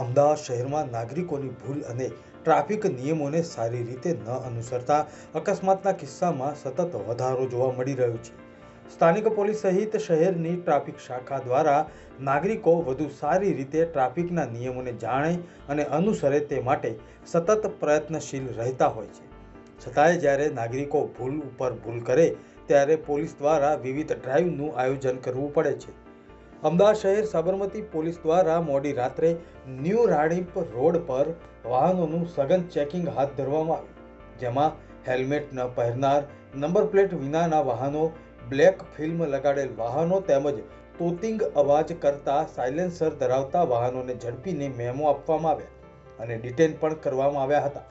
અમદાવાદ શહેરમાં નાગરિકોની ભૂલ અને ટ્રાફિક નિયમોને સારી રીતે ન અનુસરતા અકસ્માતના કિસ્સામાં સતત વધારો જોવા મળી રહ્યો છે. સ્થાનિક પોલીસ સહિત શહેરની ટ્રાફિક શાખા દ્વારા નાગરિકો વધુ સારી રીતે ટ્રાફિકના નિયમોને જાણે અને અનુસરે તે માટે સતત પ્રયત્નશીલ રહેતા હોય છે. છતાંય જ્યારે નાગરિકો ભૂલ ઉપર ભૂલ કરે, ત્યારે પોલીસ દ્વારા વિવિધ ડ્રાઈવનું આયોજન કરવું પડે છે. અમદાવાદ શહેર સાબરમતી પોલીસ દ્વારા મોડી રાત્રે ન્યૂ રાણીપ રોડ પર વાહનોનું સઘન ચેકિંગ હાથ ધરવામાં આવ્યું, જેમાં હેલ્મેટ ન પહેરનાર, નંબર પ્લેટ વિનાના વાહનો, બ્લેક ફિલ્મ લગાડેલ વાહનો તેમજ તોતિંગ અવાજ કરતા સાયલેન્સર ધરાવતા વાહનોને ઝડપીને મેમો આપવામાં આવ્યા અને ડિટેન પણ કરવામાં આવ્યા હતા.